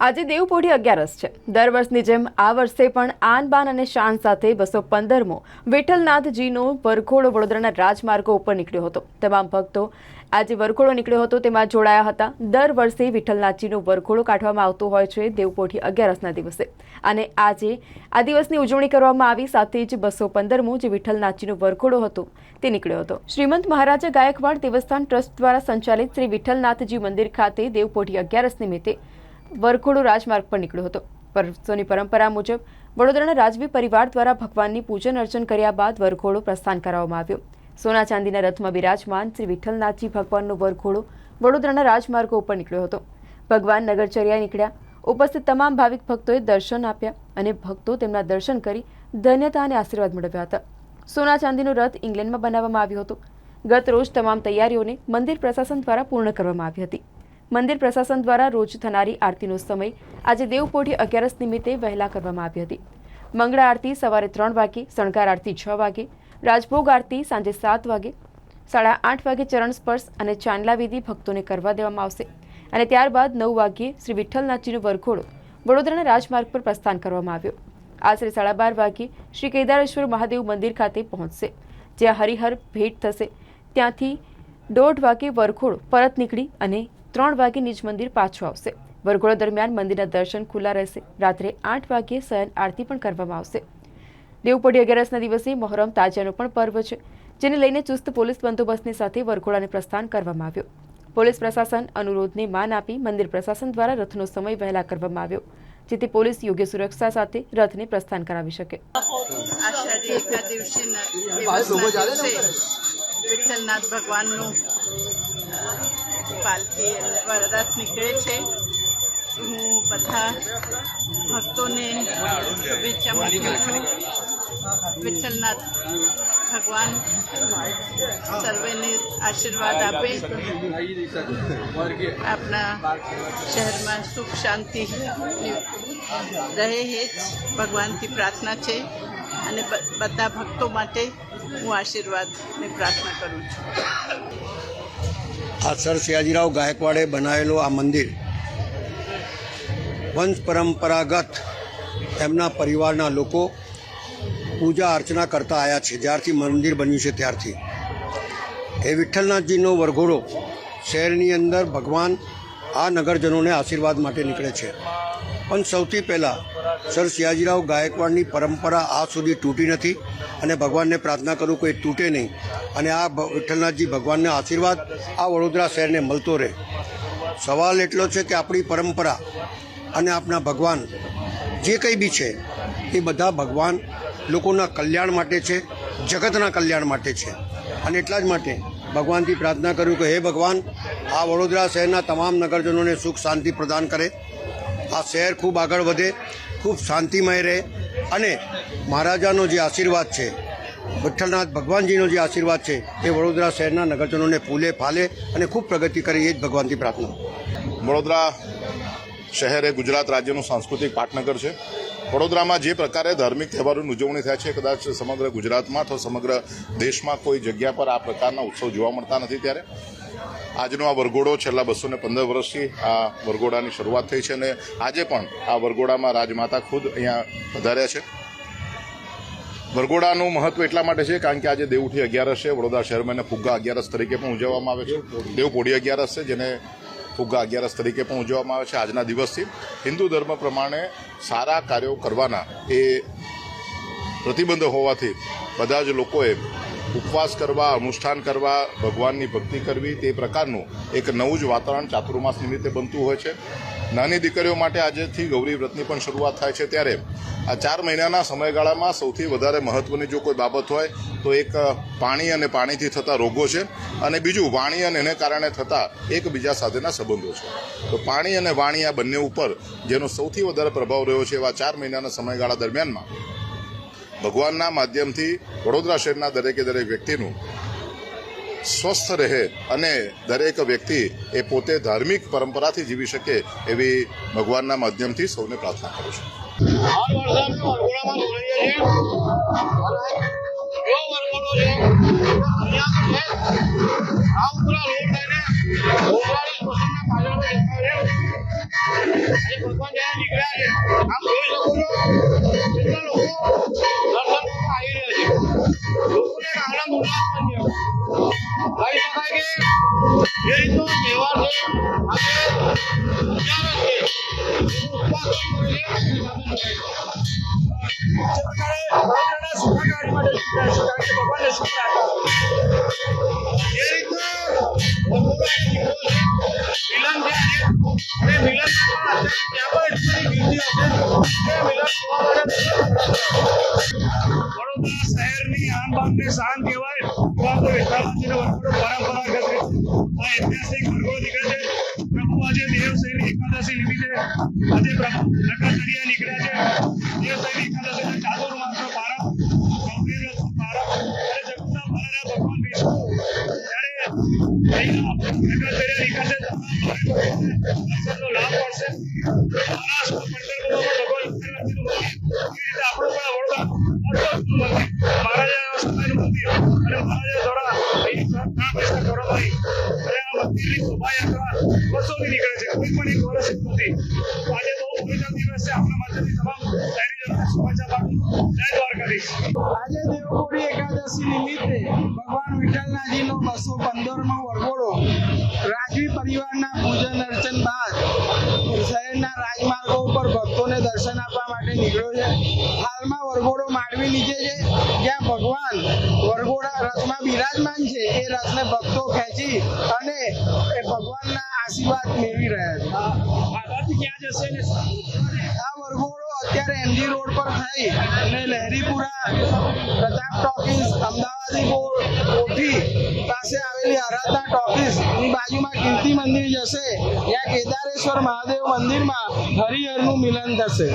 આજે દેવપોઢી અગિયારસ છે. દર વર્ષની જેમ આ વર્ષે પણ આન બાન અને શાન સાથે બસો પંદરમો વિઠ્ઠલનાથજીનો વરઘોડો વડોદરાના રાજમાર્ગો ઉપર નીકળ્યો હતો. તમામ ભક્તો આજે વરઘોડો નીકળ્યો હતો, તેમાં જોડાયા હતા. દર વર્ષે વિઠ્ઠલનાથજીનો વરઘોડો કાઢવામાં આવતો હોય છે દેવપોઢી અગિયારસના દિવસે. અને આજે આ દિવસની ઉજવણી કરવામાં આવી, સાથે જ બસો પંદરમો જે વિઠ્ઠલનાથજીનો વરઘોડો હતો, તે નીકળ્યો હતો. શ્રીમંત મહારાજા ગાયકવાડ દેવસ્થાન ટ્રસ્ટ દ્વારા સંચાલિત શ્રી વિઠ્ઠલનાથજી મંદિર ખાતે દેવપોઢી અગિયારસ નિમિત્તે વરઘોડો રાજમાર્ગ પર નીકળ્યો હતો. વર્ષોની પરંપરા મુજબ, વડોદરાના રાજવી પરિવાર દ્વારા ભગવાનની પૂજન અર્ચન કર્યા બાદ વરઘોડો પ્રસ્થાન કરાવવામાં આવ્યો. સોના ચાંદીના રથમાં બિરાજમાન શ્રી વિઠ્ઠલનાથજી ભગવાનનો વરઘોડો વડોદરાના રાજમાર્ગો ઉપર નીકળ્યો હતો. ભગવાન નગરચર્યા નીકળ્યા. ઉપસ્થિત તમામ ભાવિક ભક્તોએ દર્શન આપ્યા અને ભક્તો તેમના દર્શન કરી ધન્યતા અને આશીર્વાદ મેળવ્યા હતા. સોના ચાંદીનો રથ ઇંગ્લેન્ડમાં બનાવવામાં આવ્યો હતો. ગત રોજ તમામ તૈયારીઓને મંદિર પ્રશાસન દ્વારા પૂર્ણ કરવામાં આવી હતી. મંદિર પ્રશાસન દ્વારા રોજ થનારી આરતીનો સમય આજે દેવપોઢી અગિયારસ નિમિત્તે વહેલા કરવામાં આવી હતી. મંગળા આરતી સવારે ત્રણ વાગે, શણગાર આરતી છ વાગે, રાજભોગ આરતી સાંજે સાત વાગે, સાડા આઠ વાગે ચરણ સ્પર્શ અને ચાંદલા વિધિ ભક્તોને કરવા દેવામાં આવશે અને ત્યારબાદ નવ વાગ્યે શ્રી વિઠ્ઠલનાથજીનો વરઘોડો વડોદરાના રાજમાર્ગ પર પ્રસ્થાન કરવામાં આવ્યો. આશરે સાડા બાર વાગ્યે શ્રી કેદારેશ્વર મહાદેવ મંદિર ખાતે પહોંચશે. જ્યાં હરિહર ભેટ થશે. ત્યાંથી દોઢ વાગે વરઘોડો પરત નીકળી અને ત્રણ વાગે નિજ મંદિર પાછું આવશે. વરઘોડા દરમિયાન મંદિરના દર્શન ખુલ્લા રહેશે. રાત્રે આઠ વાગ્યે શયન આરતી પણ કરવામાં આવશે. દેવપડી અગિયારસના દિવસે મોહરમ તાજિયાનો પણ પર્વ છે જેને લઈને ચુસ્ત પોલીસ બંદોબસ્તની સાથે વરઘોડાને પ્રસ્થાન કરવામાં આવ્યો. પોલીસ પ્રશાસન અનુરોધને માન આપી મંદિર પ્રશાસન દ્વારા રથનો સમય વહેલા કરવામાં આવ્યો જેથી પોલીસ યોગ્ય સુરક્ષા સાથે રથને પ્રસ્થાન કરાવી શકે. વિઠ્ઠલનાથ ભગવાનનું પાલખી વરદાસ નીકળે છે. હું બધા ભક્તોને શુભેચ્છા મોકલું છું. વિઠ્ઠલનાથ ભગવાન સર્વેને આશીર્વાદ આપે. આપણા શહેરમાં સુખ, શાંતિ રહે એ જ ભગવાનથી પ્રાર્થના છે. અને બધા ભક્તો માટે હું આશીર્વાદની પ્રાર્થના કરું છું. આ સર સયાજીરાવ ગાયકવાડે બનાવેલું આ મંદિર વંશ પરંપરાગત એમના પરિવારના લોકો પૂજા અર્ચના કરતા આવ્યા છે. જ્યારથી મંદિર બન્યું છે ત્યારથી. એ વિઠ્ઠલનાથજીનો વરઘોડો શહેરની અંદર ભગવાન આ નગરજનોને આશીર્વાદ માટે નીકળે છે. પણ સૌથી પહેલાં સર સયાજીરાવ ગાયકવાડની પરંપરા આ સુધી તૂટી નથી અને ભગવાનને પ્રાર્થના કરું કોઈ તૂટે નહીં. અને આ વિઠ્ઠલનાથજી ભગવાનને આશીર્વાદ આ વડોદરા શહેરને મળતો રહે. સવાલ એટલો છે કે આપણી પરંપરા અને આપણા ભગવાન જે કંઈ બી છે, એ બધા ભગવાન લોકોના કલ્યાણ માટે છે, જગતના કલ્યાણ માટે છે. અને એટલા જ માટે ભગવાનથી પ્રાર્થના કર્યું કે હે ભગવાન, આ વડોદરા શહેરના તમામ નગરજનોને સુખ શાંતિ પ્રદાન કરે. આ શહેર ખૂબ આગળ વધે, ખૂબ શાંતિમય રહે અને મહારાજાનો જે આશીર્વાદ છે વિઠ્ઠલનાથ ભગવાનજીનો જે આશીર્વાદ છે એ વડોદરા શહેરના નગરજનોને ફૂલે, ફાલે અને ખૂબ પ્રગતિ કરે એ જ ભગવાનથી પ્રાર્થના. વડોદરા શહેર એ ગુજરાત રાજ્યનું સાંસ્કૃતિક પાટનગર છે. વડોદરામાં જે પ્રકારે ધાર્મિક તહેવારોની ઉજવણી થાય છે, કદાચ સમગ્ર ગુજરાતમાં અથવા સમગ્ર દેશમાં કોઈ જગ્યા પર આ પ્રકારના ઉત્સવ જોવા મળતા નથી ત્યારે. આજનો આ વરઘોડો છેલ્લા બસો ને પંદર વર્ષથી આ વરઘોડાની શરૂઆત થઈ છે અને આજે પણ આ વરઘોડામાં રાજમાતા ખુદ અહીંયા વધાર્યા છે. વરઘોડાનું મહત્વ એટલા માટે છે કારણ કે આજે દેવઉઠી અગિયારસ છે. વડોદરા શહેરમાં એને ફુગ્ગા અગિયારસ તરીકે પણ ઉજવવામાં આવે છે. દેવપોઢી અગિયારસ છે જેને ફુગ્ગા અગિયારસ તરીકે પણ ઉજવવામાં આવે છે આજના દિવસથી. હિન્દુ ધર્મ પ્રમાણે સારા કાર્યો કરવાના એ પ્રતિબંધ હોવાથી બધા જ લોકોએ ઉપવાસ કરવા અનુષ્ઠાન કરવા ભગવાનની ભક્તિ કરવી તે પ્રકારનું એક નવું જ વાતાવરણ ચાતુર્માસ નિમિત્તે બનતું હોય છે. નાની દીકરીઓ માટે આજેથી ગૌરી વ્રતની પણ શરૂઆત થાય છે ત્યારે આ ચાર મહિનાના સમયગાળામાં સૌથી વધારે મહત્વની જો કોઈ બાબત હોય, તો એક પાણી અને પાણીથી થતા રોગો છે અને બીજું વાણી અને એને કારણે થતા એકબીજા સાથેના સંબંધો છે. તો પાણી અને વાણી આ બંને ઉપર જેનો સૌથી વધારે પ્રભાવ રહ્યો છે એવા ચાર મહિનાના સમયગાળા દરમિયાનમાં, ભગવાનના માધ્યમથી વડોદરા શહેરના દરેકે દરેક વ્યક્તિનું સ્વસ્થ રહે અને દરેક વ્યક્તિ એ પોતે ધાર્મિક પરંપરાથી જીવી શકે એવી ભગવાનના માધ્યમથી સૌને પ્રાર્થના કરું છું. આ વર્ષે અમે વરઘોડામાં બોલાવીએ છીએ જો વરઘોડો છે અહીંયા તો છે આ ઉપરા એટલી બધી ગીર્દી હશે કે મિલન જોવા માટે વડોદરા શહેરની આન બાન ને શાન કહેવાય આ ઐતિહાસિક વરઘોડો નીકળે છે. પ્રભુ આજે દેવશયની એકાદશી લીધી છે. આજે પ્રભુ નખત્રિયા નીકળ્યા છે. દેવશયની એકાદશી ચાતુર્માસનો પ્રારંભ ગૌરી વ્રતનો પ્રારંભ અને જગતના ભગવાન વિષ્ણુ. જ્યારે અહીંયા નખત્રિયા આજે દેવપોળી એકાદશી નિમિત્તે ભગવાન વિઠ્ઠલનાથજીનો બસો પંદરમો વરઘોડો રાજવી પરિવારના પૂજન અર્ચન બાદ શહેરના રાજમાર્ગો ઉપર ભક્તોને દર્શન આપવા માટે નીકળ્યો છે. હાલમાં વરઘોડો માંડવી નીચે છે. જ્યાં ભગવાન વરઘોડા રથમાં બિરાજમાન છે. એ રથને ભક્તો ખેંચી અને એ ભગવાનના આશીર્વાદ મેળવી રહ્યા છે. આ વરઘોડો અત્યારે એમજી રોડ પર થઈ અને લહેરીપુરા, પ્રતાપ ટોકીઝ અમદાવાદી કોઠી પાસે આવેલી આરાધના ટોકીઝની બાજુમાં કીર્તિ મંદિર જશે. ત્યાં કેદારેશ્વર મહાદેવ મંદિરમાં હરિહરનું મિલન થશે.